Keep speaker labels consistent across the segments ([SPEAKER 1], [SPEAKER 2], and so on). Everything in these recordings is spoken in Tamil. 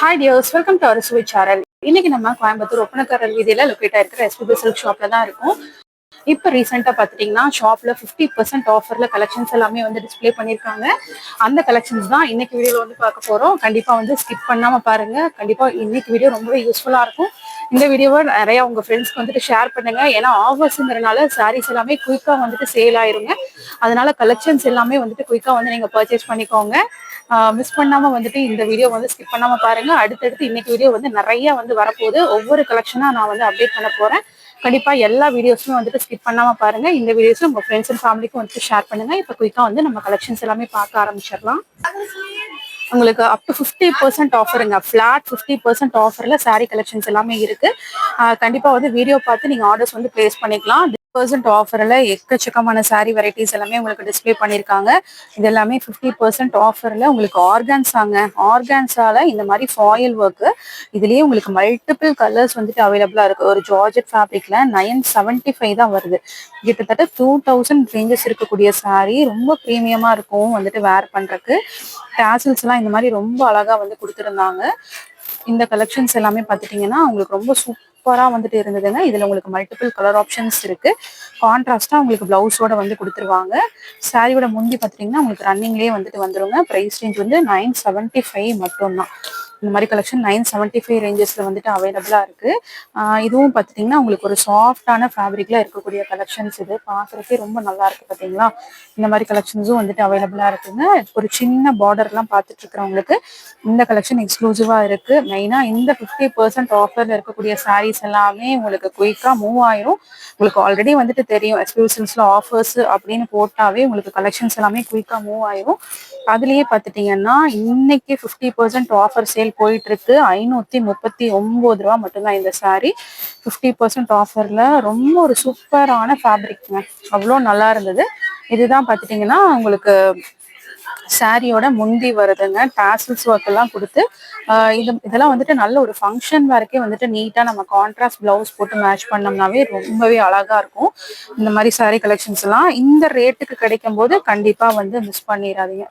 [SPEAKER 1] Hi dears welcome to our Suvai channel இன்னைக்கு நம்ம கோயம்புத்தூர் ஒப்பனக்காரர் வீதியில லொக்கேட் ஆயிருக்கிற எஸ்பிபி சில்க் ஷாப்ல தான் இருக்கும். இப்போ ரீசெண்டாக பார்த்துட்டிங்கன்னா ஷாப்பில் ஃபிஃப்டி பர்சன்ட் ஆஃபரில் கலெக்ஷன்ஸ் எல்லாமே வந்து டிஸ்ப்ளே பண்ணியிருக்காங்க. அந்த கலெக்ஷன்ஸ் தான் இன்னைக்கு வீடியோவில் வந்து பார்க்க போகிறோம் கண்டிப்பாக வந்து ஸ்கிப் பண்ணாமல் பாருங்கள் கண்டிப்பாக இன்னைக்கு வீடியோ ரொம்பவே யூஸ்ஃபுல்லாக இருக்கும். இந்த வீடியோவை நிறையா உங்கள் ஃப்ரெண்ட்ஸ்க்கு வந்துட்டு ஷேர் பண்ணுங்கள் ஏன்னா ஆஃபர்ஸுங்கிறனால சாரீஸ் எல்லாமே குயிக்காக வந்துட்டு சேல் ஆயிருங்க. அதனால கலெக்ஷன்ஸ் எல்லாமே வந்துட்டு குயிக்காக வந்து நீங்கள் பர்ச்சேஸ் பண்ணிக்கோங்க. மிஸ் பண்ணாம வந்துட்டு இந்த வீடியோ வந்து ஸ்கிப் பண்ணாம பாருங்க. அடுத்தடுத்து இன்னைக்கு வீடியோ வந்து நிறைய வந்து வரப்போகுது. ஒவ்வொரு கலெக்ஷனா நான் வந்து அப்டேட் பண்ண போறேன். கண்டிப்பா எல்லா வீடியோஸுமே வந்துட்டு ஸ்கிப் பண்ணாம பாருங்க. இந்த வீடியோஸும் உங்க ஃப்ரெண்ட்ஸ் அண்ட் ஃபேமிலிக்கும் வந்துட்டு ஷேர் பண்ணுங்க. இப்போ குயிக்கா வந்து நம்ம கலெக்ஷன்ஸ் எல்லாமே பார்க்க ஆரம்பிச்சிடலாம். உங்களுக்கு அப் டு ஃபிஃப்டி பர்சன்ட் ஆஃபருங்க ஃபிளாட் ஃபிஃப்டி பர்சன்ட் ஆஃபரில் சாரீ கலெக்ஷன்ஸ் எல்லாமே இருக்கு. கண்டிப்பாக வந்து வீடியோ பார்த்து நீங்கள் ஆர்டர்ஸ் வந்து ப்ளேஸ் பண்ணிக்கலாம். பர்சன்ட் ஆஃபர்ல எக்கச்சக்கமான சாரீ வெரைட்டிஸ் எல்லாமே உங்களுக்கு டிஸ்ப்ளே பண்ணியிருக்காங்க இது எல்லாமே ஃபிஃப்டி பர்சன்ட் ஆஃபர்ல உங்களுக்கு ஆர்கான்ஸாங்க ஆர்கான்ஸால இந்த மாதிரி ஃபாயில் ஒர்க்கு இதுலயே உங்களுக்கு மல்டிபிள் கலர்ஸ் வந்துட்டு அவைலபிளா இருக்கு. ஒரு ஜார்ஜெட் ஃபேப்ரிக்ல நைன் செவன்டி ஃபைவ் தான் வருது. கிட்டத்தட்ட டூ தௌசண்ட் ரேஞ்சஸ் இருக்கக்கூடிய சாரீ ரொம்ப ப்ரீமியமா இருக்கும் வந்துட்டு வேர் பண்ணுறக்கு டேசல்ஸ் இந்த மாதிரி ரொம்ப அழகா வந்து கொடுத்துருந்தாங்க. இந்த கலெக்ஷன்ஸ் எல்லாமே பார்த்துட்டிங்கன்னா உங்களுக்கு ரொம்ப சூப்பர் வந்துட்டு இருந்ததுங்க. இதுல உங்களுக்கு மல்டிபிள் கலர் ஆப்ஷன்ஸ் இருக்கு. கான்ட்ராஸ்ட்டாக உங்களுக்கு ப்ளவுஸோட வந்து கொடுத்துருவாங்க. சாரியோட முந்தி பார்த்துட்டீங்கன்னா உங்களுக்கு ரன்னிங்லேயே வந்துட்டு வந்துருங்க. ப்ரைஸ் ரேஞ்ச் வந்து நைன் செவன்ட்டி ஃபைவ் மட்டும்தான். இந்த மாதிரி கலெக்ஷன் நைன் செவன்ட்டி ஃபைவ் ரேஞ்சஸில் வந்துட்டு அவைலபிளாக இருக்குது இதுவும் பார்த்துட்டிங்கன்னா உங்களுக்கு ஒரு சாஃப்டான ஃபேப்ரிக்கில் இருக்கக்கூடிய கலெக்ஷன்ஸ் இது. பார்க்குறக்கே ரொம்ப நல்லா பார்த்தீங்களா இந்த மாதிரி கலெக்ஷன்ஸும் வந்துட்டு அவைலபிளாக இருக்குங்க. ஒரு சின்ன பார்டர்லாம் எல்லாம் பார்த்துட்டு இருக்கிறவங்களுக்கு இந்த கலெக்ஷன் எக்ஸ்க்ளூசிவாக இருக்குது மெயினாக இந்த ஃபிஃப்டி பர்சன்ட் ஆஃபரில் இருக்கக்கூடிய சாரீஸ் எல்லாமே உங்களுக்கு குயிக்காக மூவ் ஆயிரும். உங்களுக்கு ஆல்ரெடி வந்துட்டு தெரியும். எக்ஸ்க்ளூசிவ்ஸில் ஆஃபர்ஸ் அப்படின்னு போட்டாவே உங்களுக்கு கலெக்ஷன்ஸ் எல்லாமே குயிக்காக மூவ் ஆயிரும். அதுலயே பாத்துட்டீங்கன்னா இன்னைக்கு ஃபிஃப்டி பர்சன்ட் ஆஃபர் சேல் போயிட்டு இருக்கு ஐநூத்தி முப்பத்தி ஒன்பது ரூபா மட்டும்தான் இந்த சாரி ஃபிஃப்டி பர்சன்ட் ஆஃபர்ல ரொம்ப ஒரு சூப்பரான ஃபேப்ரிக்ங்க அவ்வளோ நல்லா இருந்தது. இதுதான் பாத்துட்டீங்கன்னா உங்களுக்கு சாரியோட முந்தி வருதுங்க டாசல்ஸ் ஒர்க் எல்லாம் கொடுத்து இது இதெல்லாம் வந்துட்டு நல்ல ஒரு ஃபங்க்ஷன் வேர்க்கே வந்துட்டு நீட்டா நம்ம கான்ட்ராஸ்ட் பிளவுஸ் போட்டு மேட்ச் பண்ணோம்னாவே ரொம்பவே அழகா இருக்கும். இந்த மாதிரி சாரி கலெக்ஷன்ஸ் எல்லாம் இந்த ரேட்டுக்கு கிடைக்கும் போது கண்டிப்பா வந்து மிஸ் பண்ணிடாதீங்க.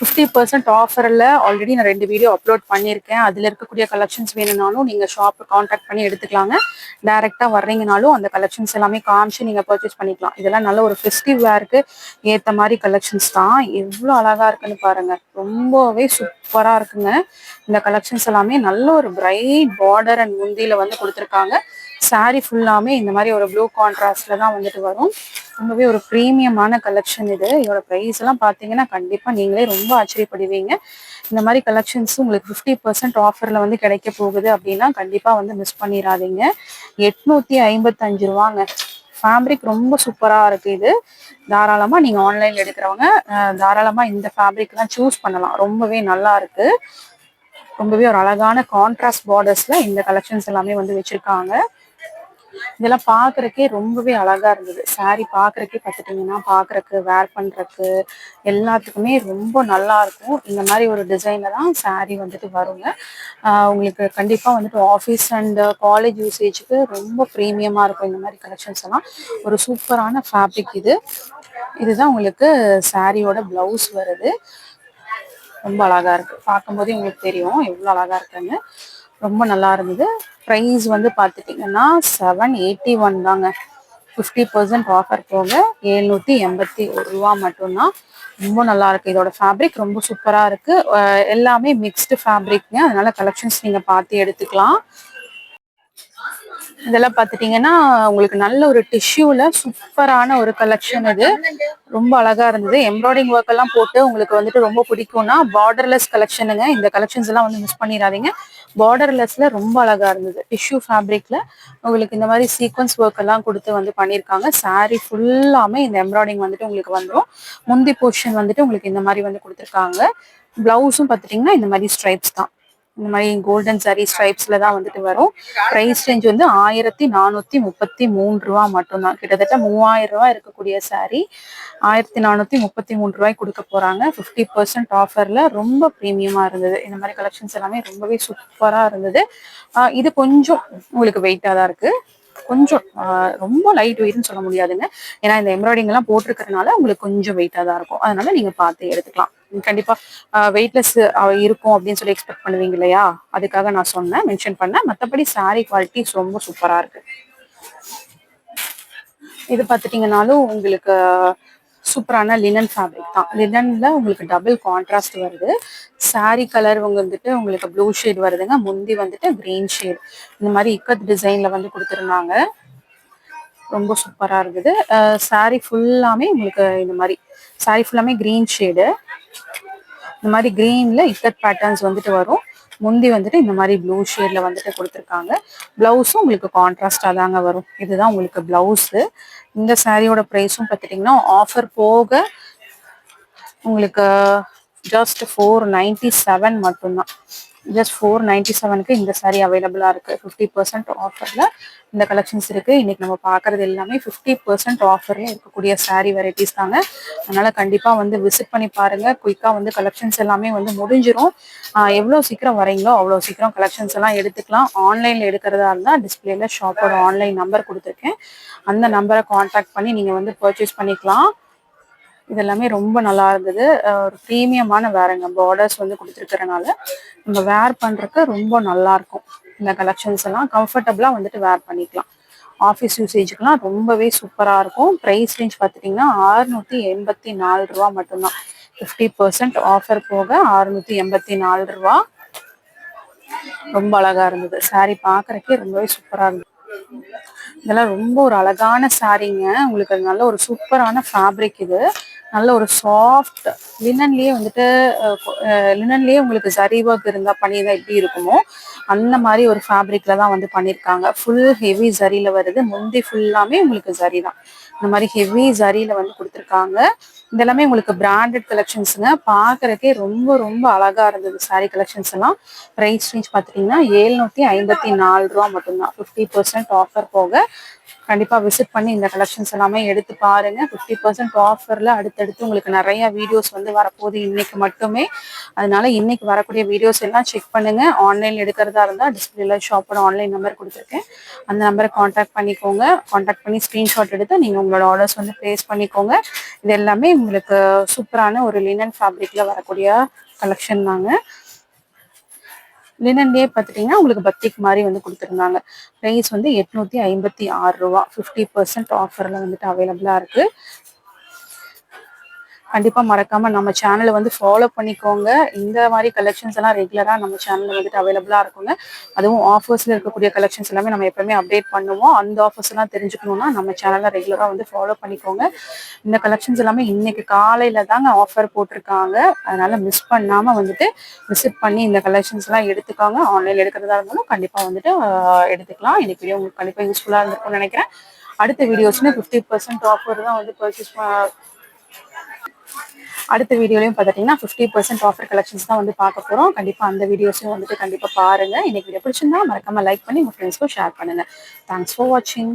[SPEAKER 1] ஃபிஃப்டி பர்சன்ட் ஆஃபரில் ஆல்ரெடி நான் ரெண்டு வீடியோ அப்லோட் பண்ணியிருக்கேன். அதில் இருக்கக்கூடிய கலெக்ஷன்ஸ் வேணும்னாலும் நீங்கள் ஷாப்பை காண்டாக்ட் பண்ணி எடுத்துக்கலாங்க. டேரெக்டாக வர்றீங்கனாலும் அந்த கலெக்ஷன்ஸ் எல்லாமே காமிச்சு நீங்கள் பர்ச்சேஸ் பண்ணிக்கலாம். இதெல்லாம் நல்ல ஒரு ஃபெஸ்டிவ் வேருக்கு ஏற்ற மாதிரி கலெக்ஷன்ஸ் தான். எவ்வளோ அழகாக இருக்குன்னு பாருங்கள் ரொம்பவே சூப்பராக இருக்குங்க. இந்த கலெக்ஷன்ஸ் எல்லாமே நல்ல ஒரு பிரைட் பார்டர் அண்ட் முந்தியில் வந்து கொடுத்துருக்காங்க. சாரீ ஃபுல்லாமே இந்த மாதிரி ஒரு ப்ளூ கான்ட்ராஸ்டில் தான் வந்துட்டு வரும். ரொம்பவே ஒரு ப்ரீமியமான கலெக்ஷன் இது. இதோட ப்ரைஸ் எல்லாம் பார்த்தீங்கன்னா கண்டிப்பாக நீங்களே ரொம்ப ஆச்சரியப்படுவீங்க. இந்த மாதிரி கலெக்ஷன்ஸ் உங்களுக்கு ஃபிஃப்டி பர்சன்ட் ஆஃபரில் வந்து கிடைக்க போகுது அப்படின்னா கண்டிப்பாக வந்து மிஸ் பண்ணிடாதீங்க எட்நூத்தி ஐம்பத்தஞ்சு ரூபாங்க. ஃபேப்ரிக் ரொம்ப சூப்பராக இருக்குது இது. தாராளமாக நீங்கள் ஆன்லைனில் எடுக்கிறவங்க தாராளமாக இந்த ஃபேப்ரிக்லாம் சூஸ் பண்ணலாம். ரொம்பவே நல்லா இருக்கு. ரொம்பவே ஒரு அழகான கான்ட்ராஸ்ட் பார்டர்ஸில் இந்த கலெக்ஷன்ஸ் எல்லாமே வந்து வச்சுருக்காங்க. இதெல்லாம் பார்க்குறக்கே ரொம்பவே அழகா இருந்தது. saree பார்க்கறக்கே பார்த்துட்டீங்கன்னா பார்க்குறக்கு வேர் பண்றதுக்கு எல்லாத்துக்குமே ரொம்ப நல்லா இருக்கும். இந்த மாதிரி ஒரு டிசைன்ல தான் saree வந்துட்டு வருங்க. உங்களுக்கு கண்டிப்பா வந்துட்டு ஆஃபீஸ் அண்ட் காலேஜ் யூசேஜுக்கு ரொம்ப ப்ரீமியமா இருக்கும் இந்த மாதிரி கலெக்ஷன்ஸ் எல்லாம். ஒரு சூப்பரான ஃபேப்ரிக் இது. இதுதான் உங்களுக்கு சாரியோட பிளவுஸ் வருது. ரொம்ப அழகா இருக்கு. பார்க்கும்போதே உங்களுக்கு தெரியும். எவ்வளோ அழகா இருக்குன்னு. ரொம்ப நல்லா இருந்தது. ப்ரைஸ் வந்து பார்த்துட்டிங்கன்னா செவன் எயிட்டி ஒன் தாங்க. ஃபிஃப்டி பர்சன்ட் ஆஃபர் போக எழுநூற்றி எண்பத்தி ஒரு ரூபா மட்டும்தான். ரொம்ப நல்லா இருக்கு. இதோட ஃபேப்ரிக் ரொம்ப சூப்பராக இருக்கு. எல்லாமே மிக்ஸ்டு ஃபேப்ரிக்ங்க அதனால கலெக்ஷன்ஸ் நீங்கள் பார்த்து எடுத்துக்கலாம். இதெல்லாம் பார்த்துட்டீங்கன்னா உங்களுக்கு நல்ல ஒரு டிஷ்யூல சூப்பரான ஒரு கலெக்ஷன் இது. ரொம்ப அழகா இருந்தது. எம்ப்ராய்டிங் ஒர்க் எல்லாம் போட்டு உங்களுக்கு வந்துட்டு ரொம்ப பிடிக்கும்னா பார்டர்லெஸ் கலெக்ஷனுங்க இந்த கலெக்ஷன்ஸ் எல்லாம் வந்து மிஸ் பண்ணிடாதீங்க. பார்டர்லெஸ்ல ரொம்ப அழகா இருந்தது. டிஷ்யூ ஃபேப்ரிக்ல உங்களுக்கு இந்த மாதிரி சீக்வன்ஸ் ஒர்க் எல்லாம் கொடுத்து வந்து பண்ணியிருக்காங்க saree ஃபுல்லாமே இந்த எம்ப்ராய்டிங் வந்துட்டு உங்களுக்கு வந்துடும் முந்தி போர்ஷன் வந்துட்டு உங்களுக்கு இந்த மாதிரி வந்து கொடுத்துருக்காங்க. பிளவுஸும் பார்த்துட்டீங்கன்னா இந்த மாதிரி ஸ்ட்ரைப்ஸ் தான். இந்த மாதிரி கோல்டன் சாரி ஸ்ட்ரைப்ஸ்ல தான் வந்துட்டு வரும். பிரைஸ் ரேஞ்ச் வந்து ஆயிரத்தி நானூத்தி முப்பத்தி மூணு ரூபா மட்டும்தான். கிட்டத்தட்ட மூவாயிரம் ரூபாய் இருக்கக்கூடிய சாரி ஆயிரத்தி நானூத்தி முப்பத்தி மூணு ரூபாய்க்கு கொடுக்க போறாங்க. ஃபிஃப்டி பர்சன்ட் ஆஃபர்ல ரொம்ப ப்ரீமியமா இருந்தது. இந்த மாதிரி கலெக்ஷன்ஸ் எல்லாமே ரொம்பவே சூப்பரா இருந்தது. இது கொஞ்சம் உங்களுக்கு வெயிட்டா தான் இருக்கு. கொஞ்சம் ரொம்ப லைட் வெயிட்னு சொல்ல முடியாதுங்க. ஏன்னா இந்த எம்ப்ராய்டிங் எல்லாம் போட்டிருக்கிறதுனால உங்களுக்கு கொஞ்சம் வெயிட்டா தான் இருக்கும். அதனால நீங்க பார்த்து எடுத்துக்கலாம். கண்டிப்பா வெயிட்லெஸ் இருக்கும் அப்படின்னு சொல்லி எக்ஸ்பெக்ட் பண்ணுவீங்க இல்லையா? அதுக்காக நான் சொன்னேன் மென்ஷன் பண்ணேன். மற்றபடி saree குவாலிட்டி ரொம்ப சூப்பரா இருக்கு. இது பார்த்துட்டீங்கனாலும் உங்களுக்கு சூப்பரான லினன் ஃபேப்ரிக் தான். லினனில் உங்களுக்கு டபுள் கான்ட்ராஸ்ட் வருது. Saree கலர் வந்துட்டு உங்களுக்கு ப்ளூ ஷேட் வருதுங்க. முந்தி வந்துட்டு கிரீன் ஷேட் இந்த மாதிரி இக்கத் டிசைனில் வந்து கொடுத்துருந்தாங்க. ரொம்ப சூப்பராக இருக்குது. saree ஃபுல்லாமே உங்களுக்கு இந்த மாதிரி saree ஃபுல்லாமே க்ரீன் ஷேடு இந்த மாதிரி க்ரீனில் இக்கட் பேட்டர்ன்ஸ் வந்துட்டு வரும். முந்தி வந்துட்டு இந்த மாதிரி ப்ளூ ஷேடில் வந்துட்டு கொடுத்துருக்காங்க. ப்ளவுஸும் உங்களுக்கு கான்ட்ராஸ்டாக தாங்க வரும். இதுதான் உங்களுக்கு ப்ளவுஸு இந்த சாரியோட ப்ரைஸும் பார்த்துட்டிங்கன்னா ஆஃபர் போக உங்களுக்கு ஜஸ்ட் ஃபோர் நைன்டி செவன் மட்டும்தான். ஜஸ்ட் ஃபோர் நைன்டி செவனுக்கு இந்த சாரீ அவைலபிளாக இருக்குது ஃபிஃப்டி பர்சன்ட் ஆஃபரில் இந்த கலெக்ஷன்ஸ் இருக்குது இன்றைக்கி நம்ம பார்க்கறது எல்லாமே ஃபிஃப்டி பர்சன்ட் ஆஃபரில் இருக்கக்கூடிய சாரீ வெரைட்டிஸ் தாங்க. அதனால் கண்டிப்பாக வந்து விசிட் பண்ணி பாருங்கள் குயிக்காக வந்து கலெக்ஷன்ஸ் எல்லாமே வந்து முடிஞ்சிரும். எவ்வளோ சீக்கிரம் வரீங்களோ அவ்வளோ சீக்கிரம் கலெக்ஷன்ஸ் எல்லாம் எடுத்துக்கலாம். ஆன்லைனில் எடுக்கிறதா இருந்தால் டிஸ்பிளேல ஷாப்போட ஆன்லைன் நம்பர் கொடுத்துருக்கேன். அந்த நம்பரை காண்டாக்ட் பண்ணி நீங்கள் வந்து பர்ச்சேஸ் பண்ணிக்கலாம். இதெல்லாமே ரொம்ப நல்லா இருந்தது. ஒரு ப்ரீமியமான வேறுங்க பார்டர்ஸ் வந்து கொடுத்துருக்கறனால நம்ம வேர் பண்ணுறக்கு ரொம்ப நல்லா இருக்கும். இந்த கலெக்ஷன்ஸ் எல்லாம் கம்ஃபர்டபுளாக வந்துட்டு வேர் பண்ணிக்கலாம். ஆஃபீஸ் யூசேஜுக்குலாம் ரொம்பவே சூப்பராக இருக்கும். ப்ரைஸ் ரேஞ்ச் பார்த்துட்டிங்கன்னா ஆறுநூற்றி எண்பத்தி நாலு ரூபா மட்டும்தான். ஃபிஃப்டி பர்சன்ட் ஆஃபர் போக ஆறுநூற்றி எண்பத்தி நாலு ரூபா. ரொம்ப அழகாக இருந்தது. Saree பார்க்குறக்கே ரொம்பவே சூப்பராக இருந்தது. இதெல்லாம் ரொம்ப ஒரு அழகான சாரீங்க உங்களுக்கு அது நல்ல ஒரு சூப்பரான ஃபேப்ரிக் இது. நல்ல ஒரு சாஃப்ட் லினன்லயே வந்துட்டு லினன்லயே உங்களுக்கு சரி ஒர்க் இருந்தா பண்ணிதான் எப்படி இருக்குமோ அந்த மாதிரி ஒரு ஃபேப்ரிக்ல தான் வந்து பண்ணியிருக்காங்க ஃபுல் ஹெவி ஜரியில வருது. முந்தி ஃபுல்லாமே உங்களுக்கு ஜரி தான். இந்த மாதிரி ஹெவி ஜரியில வந்து கொடுத்துருக்காங்க. இதெல்லாமே உங்களுக்கு பிராண்டட் கலெக்ஷன்ஸுங்க பார்க்கறதுக்கே ரொம்ப ரொம்ப அழகா இருந்தது saree கலெக்ஷன்ஸ் எல்லாம் ப்ரைஸ் ரேஞ்ச் பார்த்துட்டிங்கன்னா ஏழ்நூற்றி ஐம்பத்தி நாலு ரூபா மட்டும்தான். ஃபிஃப்டி பர்சன்ட் ஆஃபர் போக கண்டிப்பாக விசிட் பண்ணி இந்த கலெக்ஷன்ஸ் எல்லாமே எடுத்து பாருங்கள் ஃபிஃப்டி பர்சன்ட் ஆஃபரில் அடுத்தடுத்து உங்களுக்கு நிறைய வீடியோஸ் வந்து வரப்போகுது இன்னைக்கு மட்டுமே. அதனால இன்னைக்கு வரக்கூடிய வீடியோஸ் எல்லாம் செக் பண்ணுங்கள் ஆன்லைனில் எடுக்கிறதா இருந்தால் டிஸ்பிளேல ஷாப்போட ஆன்லைன் நம்பர் கொடுத்துருக்கேன். அந்த நம்பரை காண்டாக்ட் பண்ணிக்கோங்க. காண்டாக்ட் பண்ணி ஸ்க்ரீன்ஷாட் எடுத்து நீங்கள் உங்களோட ஆர்டர்ஸ் வந்து ப்ளேஸ் பண்ணிக்கோங்க. இது எல்லாமே உங்களுக்கு சூப்பரான ஒரு லினன் ஃபேப்ரிக்கில் வரக்கூடிய கலெக்ஷன் தாங்க. லினன்லேயே பார்த்துட்டிங்கன்னா உங்களுக்கு பத்திக் மாதிரி வந்து கொடுத்துருந்தாங்க. ப்ரைஸ் வந்து எட்நூத்தி ஐம்பத்தி ஆறு ரூபா. ஃபிஃப்டி பர்சன்ட் ஆஃபரில் வந்துட்டு அவைலபிளாக இருக்குது கண்டிப்பாக மறக்காமல் நம்ம சேனலை வந்து ஃபாலோ பண்ணிக்கோங்க. இந்த மாதிரி கலெக்ஷன்ஸ் எல்லாம் ரெகுலராக நம்ம சேனலில் வந்துட்டு அவைலபிளாக இருக்குங்க அதுவும் ஆஃபர்ஸில் இருக்கக்கூடிய கலெக்ஷன்ஸ் எல்லாமே நம்ம எப்பவுமே அப்டேட் பண்ணுவோம். அந்த ஆஃபர்ஸ் எல்லாம் தெரிஞ்சுக்கணும்னா நம்ம சேனலை ரெகுலராக வந்து ஃபாலோ பண்ணிக்கோங்க. இந்த கலெக்ஷன்ஸ் எல்லாமே இன்னைக்கு காலையில் தாங்க ஆஃபர் போட்டிருக்காங்க. அதனால மிஸ் பண்ணாமல் வந்துட்டு விசிட் பண்ணி இந்த கலெக்ஷன்ஸ் எல்லாம் எடுத்துக்கோங்க. ஆன்லைன்ல எடுக்கிறதா இருந்தாலும் கண்டிப்பாக வந்துட்டு எடுத்துக்கலாம். இன்னைக்கு வீடியோ உங்களுக்கு கண்டிப்பாக யூஸ்ஃபுல்லாக இருந்திருக்கும்னு நினைக்கிறேன். அடுத்த வீடியோஸ்னா ஃபிஃப்டி பர்சன்ட் ஆஃபர் தான் வந்து பர்ச்சேஸ் அடுத்த வீடியோலையும் பார்த்துட்டிங்கன்னா ஃபிஃப்டி பர்சன்ட் ஆஃபர் கலெக்ஷன்ஸ் தான் வந்து பார்க்க போகிறோம் கண்டிப்பாக அந்த வீடியோஸையும் வந்துட்டு கண்டிப்பாக பாருங்கள் இன்னைக்கு வீடியோ பிடிச்சிருந்தா மறக்காமல் லைக் பண்ணி உங்கள் ஃப்ரெண்ட்ஸ்க்கும் ஷேர் பண்ணுங்கள் தேங்க்ஸ் ஃபார் வாட்சிங்